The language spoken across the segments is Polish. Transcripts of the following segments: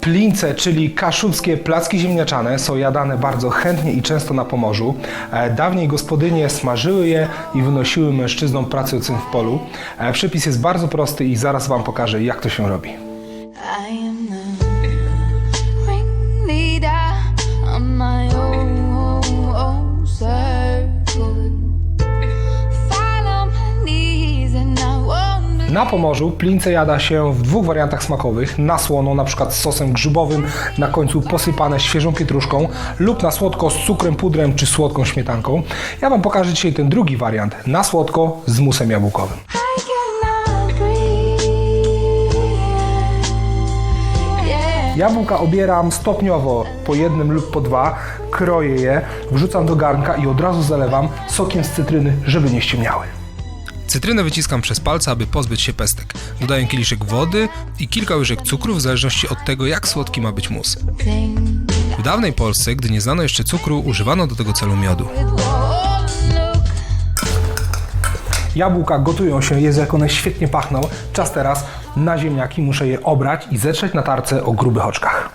Plince, czyli kaszubskie placki ziemniaczane, są jadane bardzo chętnie i często na Pomorzu. E, Dawniej gospodynie smażyły je i wynosiły mężczyznom pracującym w polu. E, Przepis jest bardzo prosty i zaraz Wam pokażę, jak to się robi. Na Pomorzu plince jada się w dwóch wariantach smakowych. Na słono, na przykład z sosem grzybowym, na końcu posypane świeżą pietruszką lub na słodko z cukrem, pudrem czy słodką śmietanką. Ja Wam pokażę dzisiaj ten drugi wariant, na słodko z musem jabłkowym. Jabłka obieram stopniowo, po jednym lub po dwa, kroję je, wrzucam do garnka i od razu zalewam sokiem z cytryny, żeby nie ściemniały. Cytrynę wyciskam przez palce, aby pozbyć się pestek. Dodaję kieliszek wody i kilka łyżek cukru w zależności od tego, jak słodki ma być mus. W dawnej Polsce, gdy nie znano jeszcze cukru, używano do tego celu miodu. Jabłka gotują się, jest jak one świetnie pachną. Czas teraz na ziemniaki, muszę je obrać i zetrzeć na tarce o grubych oczkach.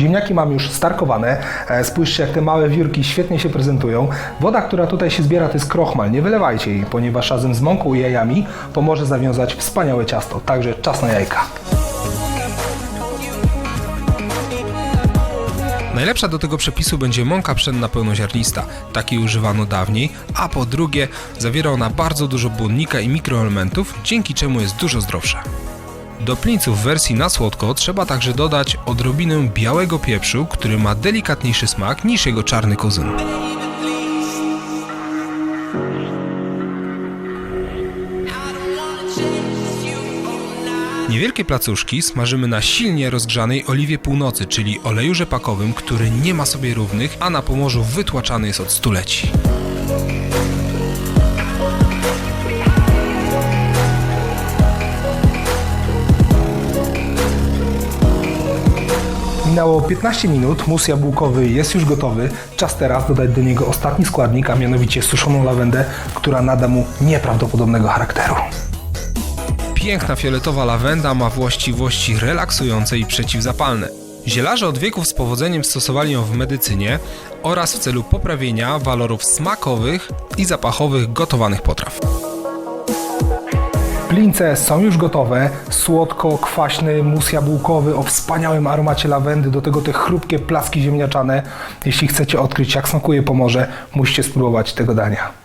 Ziemniaki mam już starkowane. E, Spójrzcie, jak te małe wiórki świetnie się prezentują. Woda, która tutaj się zbiera, to jest krochmal. Nie wylewajcie jej, ponieważ razem z mąką i jajami pomoże zawiązać wspaniałe ciasto. Także czas na jajka. Najlepsza do tego przepisu będzie mąka pszenna pełnoziarnista. Takiej używano dawniej, a po drugie zawiera ona bardzo dużo błonnika i mikroelementów, dzięki czemu jest dużo zdrowsza. Do plinców w wersji na słodko trzeba także dodać odrobinę białego pieprzu, który ma delikatniejszy smak niż jego czarny kuzyn. Niewielkie placuszki smażymy na silnie rozgrzanej oliwie północy, czyli oleju rzepakowym, który nie ma sobie równych, a na Pomorzu wytłaczany jest od stuleci. Minęło 15 minut, mus jabłkowy jest już gotowy. Czas teraz dodać do niego ostatni składnik, a mianowicie suszoną lawendę, która nada mu nieprawdopodobnego charakteru. Piękna fioletowa lawenda ma właściwości relaksujące i przeciwzapalne. Zielarze od wieków z powodzeniem stosowali ją w medycynie oraz w celu poprawienia walorów smakowych i zapachowych gotowanych potraw. Są już gotowe. Słodko-kwaśny mus jabłkowy o wspaniałym aromacie lawendy, do tego te chrupkie plaski ziemniaczane. Jeśli chcecie odkryć jak smakuje Pomorze, musicie spróbować tego dania.